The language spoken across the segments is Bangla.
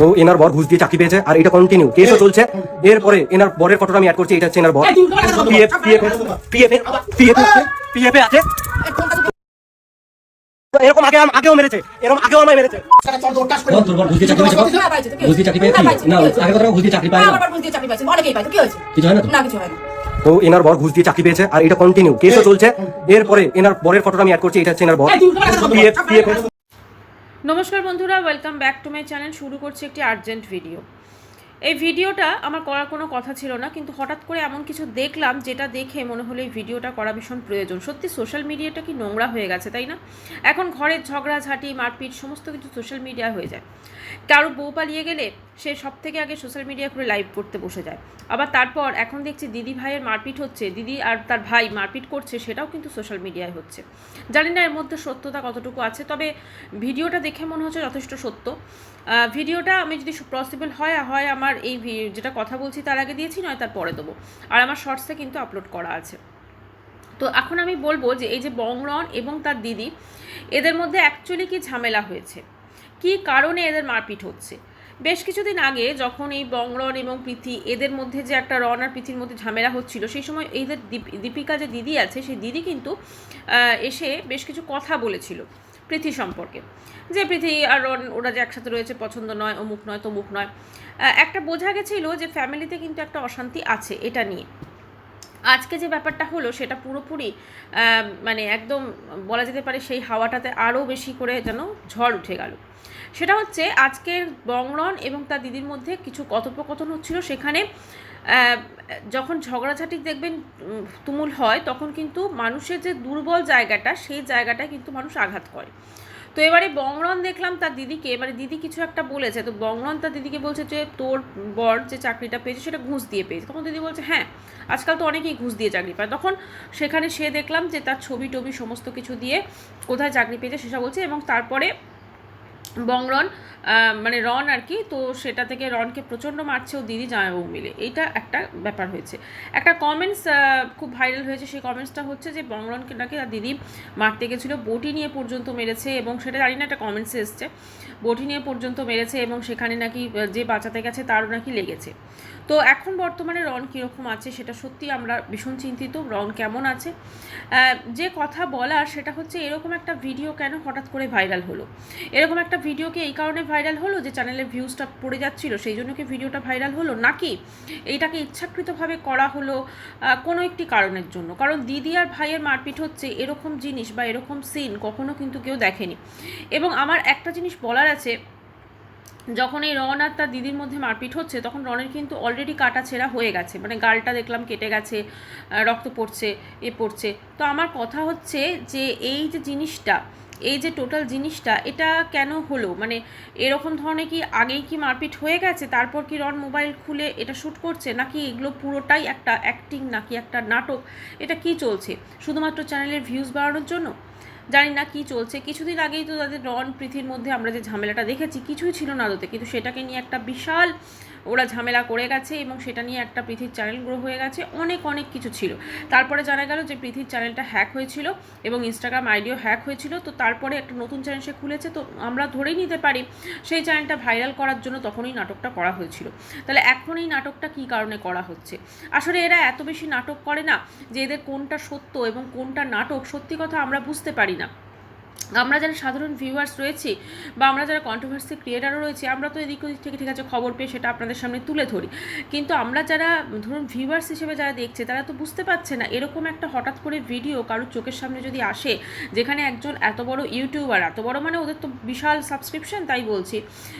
তো এনার বর ঘুষ দিয়ে চাকরি পেয়েছে আর এটা কন্টিনিউ কেসও চলছে। এরপরে এনার বরের ফটোটা আমি অ্যাড করছি এটা হচ্ছে এনার বর। পিএফ পিএফ পিএফ পিএফ পিএফ আছে এরকম আগে আগেও মেরেছে এরকম আগেও আমায় মেরেছে। তো তো এনার বর ঘুষ দিয়ে চাকরি পেয়েছে আর এটা কন্টিনিউ কেসও চলছে। এরপরে এনার বরের ফটোটা আমি অ্যাড করছি এটা হচ্ছে এনার বর। পিএফ পিএফ নমস্কার বন্ধুরা welcome back to my channel শুরু করছি একটি আর্জেন্ট ভিডিও এই ভিডিওটা আমার করার কোনো কথা ছিল না, কিন্তু হঠাৎ করে এমন কিছু দেখলাম যেটা দেখে মনে হলো এই ভিডিওটা করা ভীষণ প্রয়োজন। সত্যি সোশ্যাল মিডিয়াটা কি নোংরা হয়ে গেছে, তাই না? এখন ঘরের ঝগড়াঝাঁটি, মারপিট, সমস্ত কিছু সোশ্যাল মিডিয়া হয়ে যায়। কারও বউ পালিয়ে গেলে সে সব থেকে আগে সোশ্যাল মিডিয়া করে লাইভ করতে বসে যায়। আবার তারপর এখন দেখছি দিদি ভাইয়ের মারপিট হচ্ছে, দিদি আর তার ভাই মারপিট করছে, সেটাও কিন্তু সোশ্যাল মিডিয়ায় হচ্ছে। জানি না এর মধ্যে সত্যতা কতটুকু আছে, তবে ভিডিওটা দেখে মনে হচ্ছে যথেষ্ট সত্য। ভিডিওটা আমি যদি পসিবল হয় হয় আমার এই যেটা কথা বলছি তার আগে দিয়েছি, নয় তার পরে দেবো। আর আমার শর্টসে কিন্তু আপলোড করা আছে। তো এখন আমি বলব যে এই যে বংরন এবং তার দিদি, এদের মধ্যে অ্যাকচুয়ালি কি ঝামেলা হয়েছে? কি কারণে এদের মারপিট হচ্ছে? বেশ কিছুদিন আগে যখন এই বংরন এবং পৃথি এদের মধ্যে যে একটা রন আর পৃথির মধ্যে ঝামেলা হচ্ছিল, সেই সময় এইদের দীপ- দীপিকা যে দিদি আছে, সেই দিদি কিন্তু এসে বেশ কিছু কথা বলেছিল পৃথি সম্পর্কে। যে প্রীতি আর রন ওরা যে একসাথে রয়েছে, পছন্দ নয়, অমুক নয়, তমুক নয়। একটা বোঝা গেছিল যে ফ্যামিলিতে কিন্তু একটা অশান্তি আছে, এটা নিয়ে। আজকে যে ব্যাপারটা হলো, সেটা পুরোপুরি মানে একদম বলা যেতে পারে সেই হাওয়াটাতে আরও বেশি করে যেন ঝড় উঠে গেল। সেটা হচ্ছে আজকের বংরন এবং তার দিদির মধ্যে কিছু কথোপকথন হচ্ছিল। সেখানে যখন ঝগড়াঝাটি দেখবেন তুমুল হয়, তখন কিন্তু মানুষের যে দুর্বল জায়গাটা, সেই জায়গাটায় কিন্তু মানুষ আঘাত করে। তো এবারে বংরন দেখলাম তার দিদিকে, এবারে দিদি কিছু একটা বলেছে। তো বংরন তার দিদিকে বলছে যে, তোর বর যে চাকরিটা পেয়েছে সেটা ঘুষ দিয়ে পেয়েছে। তখন দিদি বলছে হ্যাঁ আজকাল তো অনেকেই ঘুষ দিয়ে চাকরি পায়। তখন সেখানে সে দেখলাম যে তার ছবি টবি সমস্ত কিছু দিয়ে কোথায় চাকরি পেয়েছে সেসব বলছে এবং তারপরে বংরন আহ, মানে রন আর কি তো সেটা থেকে রনকে প্রচণ্ড মারছে ও দিদি জামাইবাবু মিলে। এইটা একটা ব্যাপার হয়েছে। একটা কমেন্টস খুব ভাইরাল হয়েছে। সেই কমেন্টসটা হচ্ছে যে বংরনকে নাকি তার দিদি মারতে গেছিল বটি নিয়ে পর্যন্ত মেরেছে এবং সেটা জানি না একটা কমেন্টসে এসছে। বটি নিয়ে পর্যন্ত মেরেছে এবং সেখানে নাকি যে বাঁচাতে গেছে তারও নাকি লেগেছে। তো এখন বর্তমানে রন কীরকম আছে সেটা সত্যি আমরা ভীষণ চিন্তিত রন কেমন আছে? যে কথা বলার সেটা হচ্ছে এরকম একটা ভিডিও কেন হঠাৎ করে ভাইরাল হলো? এরকম একটা ভিডিওকে এই কারণে ভাইরাল হলো যে চ্যানেলের ভিউজটা পড়ে যাচ্ছিল, সেই জন্য কি ভিডিওটা ভাইরাল হলো? নাকি এইটাকে ইচ্ছাকৃতভাবে করা হলো কোনো একটি কারণের জন্য? কারণ দিদি আর ভাইয়ের মারপিট হচ্ছে এরকম জিনিস বা এরকম সিন কখনো কিন্তু কেউ দেখেনি। এবং আমার একটা জিনিস বলার আছে যখন এই রন আর তার দিদির মধ্যে মারপিট হচ্ছে, তখন রনের কিন্তু অলরেডি কাটা ছেঁড়া হয়ে গেছে। মানে গালটা দেখলাম কেটে গেছে রক্ত পড়ছে, এ পড়ছে। তো আমার কথা হচ্ছে যে এই যে জিনিসটা, এই যে টোটাল জিনিসটা, এটা কেন হলো? মানে এরকম ধরনের কি আগেই কি মারপিট হয়ে গেছে, তারপর কি রন মোবাইল খুলে এটা শ্যুট করছে? নাকি এগুলো পুরোটাই একটা অ্যাক্টিং নাকি একটা নাটক? এটা কি চলছে? শুধুমাত্র চ্যানেলের ভিউজ বাড়ানোর জন্য? জানি না কি চলছে। কিছুদিন আগেই তো তাদের রন পৃথির মধ্যে আমরা যে ঝামেলাটা দেখেছি, কিছুই ছিল না আদতে কিন্তু সেটাকে নিয়ে একটা বিশাল ওরা ঝামেলা করে গেছে এবং সেটা নিয়ে একটা পৃথির চ্যানেল গ্রো হয়ে গেছে। অনেক অনেক কিছু ছিল। তারপরে জানা গেল যে পৃথির চ্যানেলটা হ্যাক হয়েছিল এবং ইনস্টাগ্রাম আইডিও হ্যাক হয়েছিল। তো তারপরে একটা নতুন চ্যানেল সে খুলেছে। তো আমরা ধরেই নিতে পারি সেই চ্যানেলটা ভাইরাল করার জন্য তখনই নাটকটা করা হয়েছিল। তাহলে এখন এই নাটকটা কী কারণে করা হচ্ছে? আসলে এরা এত বেশি নাটক করে না যে এদের কোনটা সত্য এবং কোনটা নাটক সত্যি কথা আমরা বুঝতে পারি না। আমরা যারা সাধারণ ভিউয়ার্স রয়েছি বা আমরা যারা কন্ট্রোভার্সি ক্রিয়েটারও রয়েছি, আমরা তো এদিক ওদিক থেকে ঠিক আছে খবর পেয়ে সেটা আপনাদের সামনে তুলে ধরি। কিন্তু আমরা যারা, ধরুন ভিউয়ার্স হিসেবে যারা দেখছে, তারা তো বুঝতে পারছে না, এরকম একটা হঠাৎ করে ভিডিও কারোর চোখের সামনে যদি আসে, যেখানে একজন এত বড় ইউটিউবার এত বড় মানে ওদের তো বিশাল সাবস্ক্রিপশন তাই বলছি।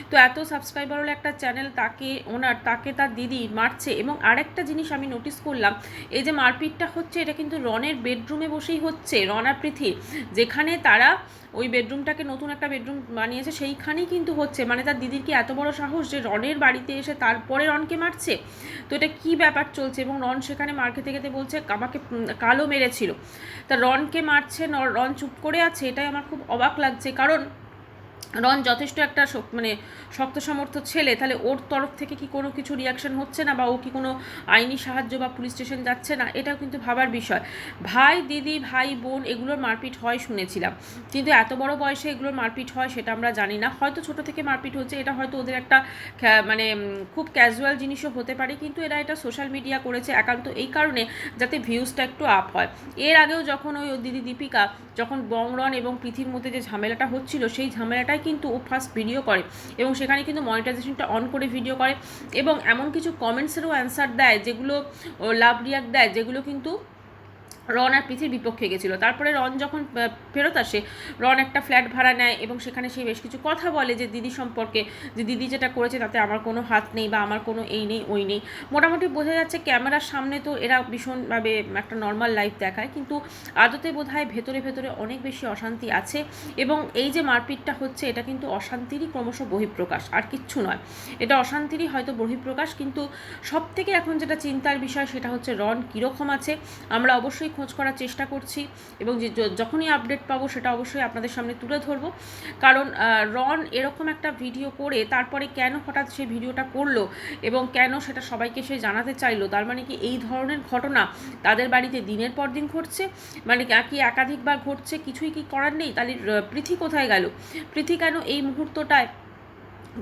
তো এত সাবস্ক্রাইবার হলো একটা চ্যানেল তাকে ওনার তাকে তার দিদি মারছে এবং আরেকটা জিনিস আমি নোটিস করলাম, এই যে মারপিটটা হচ্ছে এটা কিন্তু রনের বেডরুমে বসেই হচ্ছে, রন আর যেখানে তারা ওই বেডরুমটাকে নতুন একটা বেডরুম বানিয়েছে, সেইখানেই কিন্তু হচ্ছে। মানে তার দিদির কি এত বড় সাহস যে রনের বাড়িতে এসে তারপরে রনকে মারছে? তো এটা কি ব্যাপার চলছে? এবং রন সেখানে মার খেতে খেতে বলছে, আমাকে কালো মেরেছিল। তা রনকে মারছে রন চুপ করে আছে, এটাই আমার খুব অবাক লাগছে। কারণ রন যথেষ্ট একটা মানে শক্ত সামর্থ্য ছেলে, তাহলে ওর তরফ থেকে কি কোনো কিছু রিয়াকশন হচ্ছে না বা ও কি কোনো আইনি সাহায্য বা পুলিশ স্টেশন যাচ্ছে না? এটাও কিন্তু ভাবার বিষয়। ভাই, দিদি, ভাই, বোন, এগুলোর মারপিট হয় শুনেছিলাম। কিন্তু এত বড় বয়সে এগুলোর মারপিট হয় সেটা আমরা জানি না। হয়তো ছোট থেকে মারপিট হচ্ছে, এটা হয়তো ওদের একটা মানে খুব ক্যাজুয়াল জিনিসও হতে পারে, কিন্তু এরা এটা সোশ্যাল মিডিয়া করেছে একান্ত এই কারণে যাতে ভিউজটা একটু আপ হয়। এর আগেও যখন ওই দিদি দীপিকা, যখন বংরন এবং পৃথিবীর মধ্যে যে ঝামেলাটা হচ্ছিল, সেই ঝামেলাটাই কিন্তু ও ফার্স্ট ভিডিও করে এবং সেখানে কিন্তু মনিটাইজেশনটা অন করে ভিডিও করে এবং এমন কিছু কমেন্টসেরও অ্যান্সার দেয় যেগুলো লাভ রিয়াক্ট দেয় যেগুলো কিন্তু রন আর পৃথিবীর বিপক্ষে গেছিল। তারপরে রন যখন ফেরত আসে, রন একটা ফ্ল্যাট ভাড়া নেয় এবং সেখানে সে বেশ কিছু কথা বলে যে, দিদি সম্পর্কে, যে দিদি যেটা করেছে তাতে আমার কোনো হাত নেই বা আমার কোনো এই নেই, ওই নেই। মোটামুটি বোঝা যাচ্ছে ক্যামেরার সামনে তো এরা ভীষণভাবে একটা নর্মাল লাইফ দেখায়, কিন্তু আদতে বোধ হয় ভেতরে ভেতরে অনেক বেশি অশান্তি আছে এবং এই যে মারপিটটা হচ্ছে, এটা কিন্তু অশান্তিরই ক্রমশ বহিঃপ্রকাশ, আর কিচ্ছু নয়। এটা অশান্তিরই হয়তো বহিঃপ্রকাশ, কিন্তু সব থেকে এখন যেটা চিন্তার বিষয় সেটা হচ্ছে রন কীরকম আছে। আমরা অবশ্যই খোঁজ করার চেষ্টা করছি এবং যে যখনই আপডেট পাবো সেটা অবশ্যই আপনাদের সামনে তুলে ধরবো। কারণ রন এরকম একটা ভিডিও করে তারপরে কেন হঠাৎ সে ভিডিওটা করল এবং কেন সেটা সবাইকে সে জানাতে চাইলো, তার মানে কি এই ধরনের ঘটনা তাদের বাড়িতে দিনের পর দিন ঘটছে? মানে কি- কি একাধিকবার ঘটছে? কিছুই কি করার নেই? তাহলে পৃথি কোথায় গেল? পৃথি কেন এই মুহূর্তটায়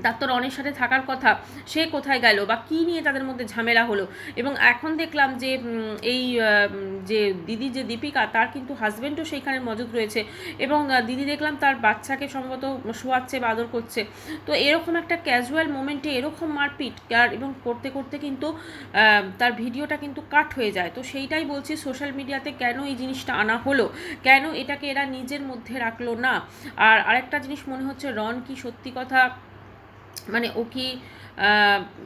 ডাক্তার রনের সাথে থাকার কথা সে কোথায় গেল বা কী নিয়ে তাদের মধ্যে ঝামেলা হলো? এবং এখন দেখলাম যে এই যে দিদি, যে দীপিকা, তার কিন্তু হাজব্যান্ডও সেইখানে মজুদ রয়েছে এবং দিদি দেখলাম তার বাচ্চাকে সম্ভবত শোয়াচ্ছে বা আদর করছে। তো এরকম একটা ক্যাজুয়াল মোমেন্টে এরকম মারপিট আর, এবং করতে করতে কিন্তু তার ভিডিওটা কিন্তু কাট হয়ে যায়। তো সেইটাই বলছি সোশ্যাল মিডিয়াতে কেন এই জিনিসটা আনা হলো? কেন এটাকে এরা নিজের মধ্যে রাখল না? আর আরেকটা জিনিস মনে হচ্ছে, রন কি সত্যি কথা মানে ও কি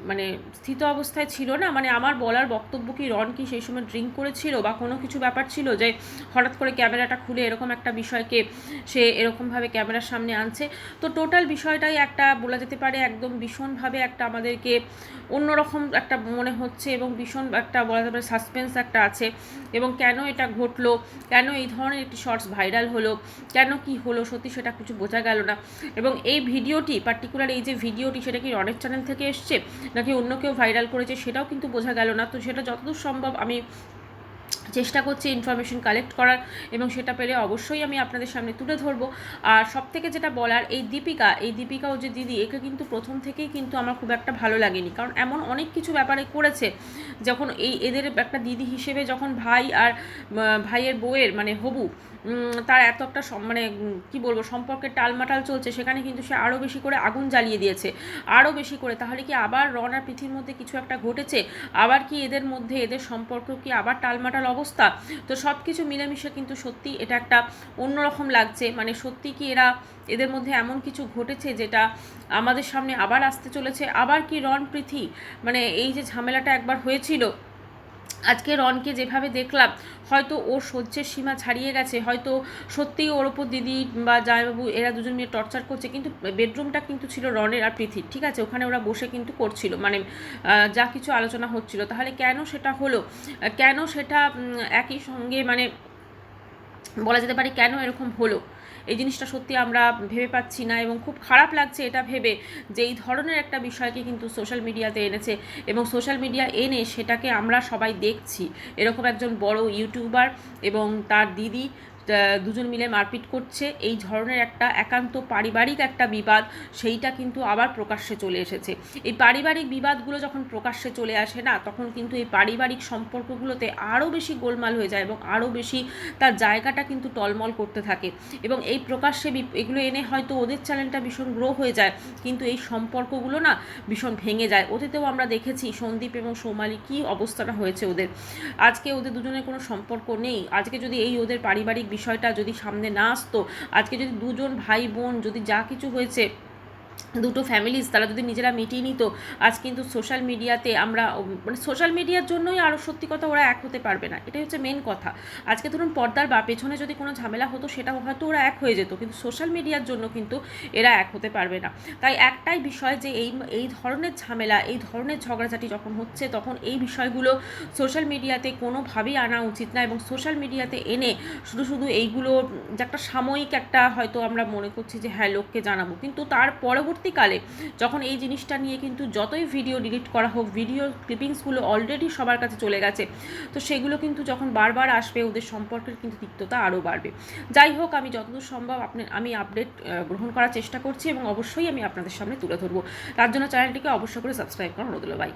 মানে স্থিত অবস্থায় ছিল না। মানে আমার বলার বক্তব্য কি রন কি সেই সময় ড্রিঙ্ক করেছিল বা কোনো কিছু ব্যাপার ছিল যে হঠাৎ করে ক্যামেরাটা খুলে এরকম একটা বিষয়কে সে এরকমভাবে ক্যামেরার সামনে আনছে? তো টোটাল বিষয়টাই একটা বলা যেতে পারে একদম ভীষণভাবে একটা আমাদেরকে অন্যরকম একটা মনে হচ্ছে এবং ভীষণ একটা বলা যেতে পারে সাসপেন্স একটা আছে। এবং কেন এটা ঘটলো? কেন এই ধরনের একটি শর্টস ভাইরাল হলো? কেন কি হলো? সত্যি সেটা কিছু বোঝা গেল না। এবং এই ভিডিওটি পার্টিকুলার এই যে ভিডিওটি সেটা কি রনের চ্যানেল থেকে এসছে, নাকি অন্য কেউ ভাইরাল করেছে সেটাও কিন্তু বোঝা গেল না। তো সেটা যতদূর সম্ভব আমি চেষ্টা করছি ইনফরমেশন কালেক্ট করার এবং সেটা পেলে অবশ্যই আমি আপনাদের সামনে তুলে ধরবো। আর সব থেকে যেটা বলার, এই দীপিকা এই দীপিকা ও যে দিদি, একে কিন্তু প্রথম থেকেই কিন্তু আমার খুব একটা ভালো লাগেনি। কারণ এমন অনেক কিছু ব্যাপারে করেছে, যখন এই এদের একটা দিদি হিসেবে যখন ভাই আর ভাইয়ের বউয়ের মানে হবু তার এত একটা মানে কি বলব, সম্পর্কের টালমাটাল চলছে, সেখানে কিন্তু সে আরও বেশি করে আগুন জ্বালিয়ে দিয়েছে। আরও বেশি করে, তাহলে কি আবার রন আর পৃথিবীর মধ্যে কিছু একটা ঘটেছে? আবার কি এদের মধ্যে এদের সম্পর্ক কি আবার টালমাটাল অবস্থা? তো সব কিছু মিলেমিশে কিন্তু সত্যি এটা একটা অন্যরকম লাগছে। মানে সত্যি কি এরা এদের মধ্যে এমন কিছু ঘটেছে যেটা আমাদের সামনে আবার আসতে চলেছে? আবার কি রণ পৃথি মানে এই যে ঝামেলাটা একবার হয়েছিল আজকে রনকে যেভাবে দেখলাম, হয়তো ওর সহ্যের সীমা ছাড়িয়ে গেছে, হয়তো সত্যিই ওর ওপর দিদি বা জামাইবাবু এরা দুজন মিলে টর্চার করছে, কিন্তু বেডরুমটা কিন্তু ছিল রনের আর পৃথির ঠিক আছে? ওখানে ওরা বসে কিন্তু করছিল মানে যা কিছু আলোচনা হচ্ছিল। তাহলে কেন সেটা হলো? কেন সেটা একই সঙ্গে মানে বলা যেতে পারে কেন এরকম হলো? এই জিনিসটা সত্যি আমরা ভেবে পাচ্ছি না এবং খুব খারাপ লাগছে এটা ভেবে যে এই ধরনের একটা বিষয়কে কিন্তু সোশ্যাল মিডিয়াতে এনেছে এবং সোশ্যাল মিডিয়া এনে সেটাকে আমরা সবাই দেখছি। এরকম একজন বড় ইউটিউবার এবং তার দিদি দুজন মিলে মারপিট করছে। এই ধরনের একটা একান্ত পারিবারিক একটা বিবাদ, সেইটা কিন্তু আবার প্রকাশ্যে চলে এসেছে। এই পারিবারিক বিবাদগুলো যখন প্রকাশ্যে চলে আসে না, তখন কিন্তু এই পারিবারিক সম্পর্কগুলোতে আরও বেশি গোলমাল হয়ে যায় এবং আরও বেশি তার জায়গাটা কিন্তু টলমল করতে থাকে। এবং এই প্রকাশ্যে এগুলো এনে হয়তো ওদের চ্যানেলটা ভীষণ গ্রো হয়ে যায়, কিন্তু এই সম্পর্কগুলো না ভীষণ ভেঙে যায়। অতীতেও আমরা দেখেছি সন্দীপ এবং সোমালি কী অবস্থাটা হয়েছে ওদের। আজকে ওদের দুজনের কোনো সম্পর্ক নেই। আজকে যদি এই ওদের পারিবারিক বিষয়টা যদি সামনে না আসতো আজকে যদি দুজন ভাই বোন যদি যা কিছু হয়েছে দুটো ফ্যামিলিজ তারা যদি নিজেরা মিটিয়ে নিত, আজ কিন্তু সোশ্যাল মিডিয়াতে আমরা মানে সোশ্যাল মিডিয়ার জন্যই আরও সত্যি কথা ওরা এক হতে পারবে না। এটাই হচ্ছে মেন কথা। আজকে ধরুন পর্দার বা পেছনে যদি কোনো ঝামেলা হতো, সেটা হয়তো ওরা এক হয়ে যেত, কিন্তু সোশ্যাল মিডিয়ার জন্য কিন্তু এরা এক হতে পারবে না। তাই একটাই বিষয় যে এই এই ধরনের ঝামেলা, এই ধরনের ঝগড়াঝাটি যখন হচ্ছে, তখন এই বিষয়গুলো সোশ্যাল মিডিয়াতে কোনোভাবেই আনা উচিত না এবং সোশ্যাল মিডিয়াতে এনে শুধু শুধু এইগুলো যে একটা সাময়িক একটা হয়তো আমরা মনে করছি যে হ্যাঁ লোককে জানাব। কিন্তু তার পরবর্তীকালে যখন এই জিনিসটা নিয়ে কিন্তু যতই ভিডিও ডিলিট করা হোক ভিডিও ক্লিপিংসগুলো অলরেডি সবার কাছে চলে গেছে। তো সেগুলো কিন্তু যখন বারবার আসবে, ওদের সম্পর্কের কিন্তু তিক্ততা আরও বাড়বে। যাই হোক, আমি যতদূর সম্ভব আপনি, আমি আপডেট গ্রহণ করার চেষ্টা করছি এবং অবশ্যই আমি আপনাদের সামনে তুলে ধরবো। তার জন্য চ্যানেলটিকে অবশ্যই করে সাবস্ক্রাইব করা অনুরোধ। বাই